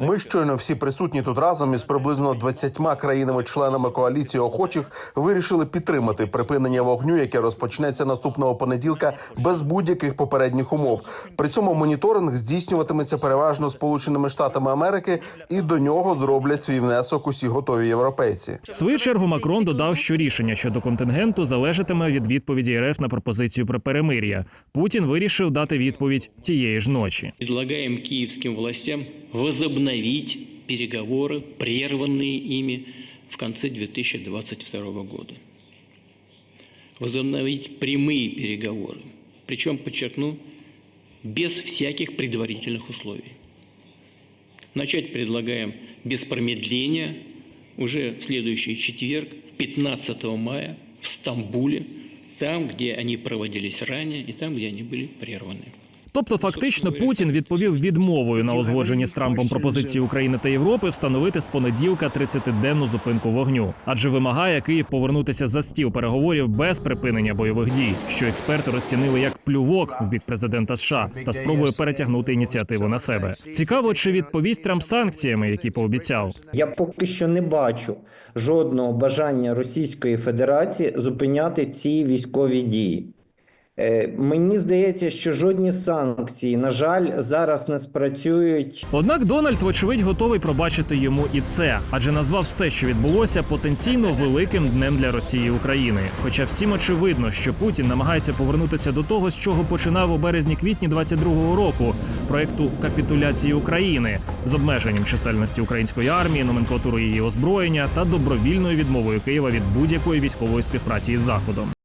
Ми щойно всі присутні тут разом із приблизно 20 країнами-членами коаліції охочих вирішили підтримати припинення вогню, яке розпочнеться наступного понеділка без будь-яких попередніх умов. При цьому моніторинг здійснюватиметься переважно Сполученими Штатами Америки, і до нього зроблять свій внесок усі готові європейці. В свою чергу Макрон додав, що рішення щодо контингенту залежатиме від відповіді РФ на пропозицію про перемир'я. Путін вирішив дати відповідь тієї ж ночі. Предлагаем киевским властям возобновить переговоры, прерванные ими в конце 2022 года. Возобновить прямые переговоры. Причем, подчеркну, без всяких предварительных условий. Начать предлагаем без промедления уже в следующий четверг, 15 мая, в Стамбуле, там, где они проводились ранее и там, где они были прерваны. Тобто, фактично, Путін відповів відмовою на узгоджені з Трампом пропозиції України та Європи встановити з понеділка 30-денну зупинку вогню, адже вимагає Київ повернутися за стіл переговорів без припинення бойових дій, що експерти розцінили як плювок в бік президента США та спробує перетягнути ініціативу на себе. Цікаво, чи відповість Трамп санкціями, які пообіцяв. Я поки що не бачу жодного бажання Російської Федерації зупиняти ці військові дії. Е, Мені здається, що жодні санкції, на жаль, зараз не спрацюють. Однак Дональд, вочевидь, готовий пробачити йому і це, адже назвав все, що відбулося, потенційно великим днем для Росії і України. Хоча всім очевидно, що Путін намагається повернутися до того, з чого починав у березні-квітні 22-го року проекту капітуляції України з обмеженням чисельності української армії, номенклатури її озброєння та добровільною відмовою Києва від будь-якої військової співпраці із Заходом.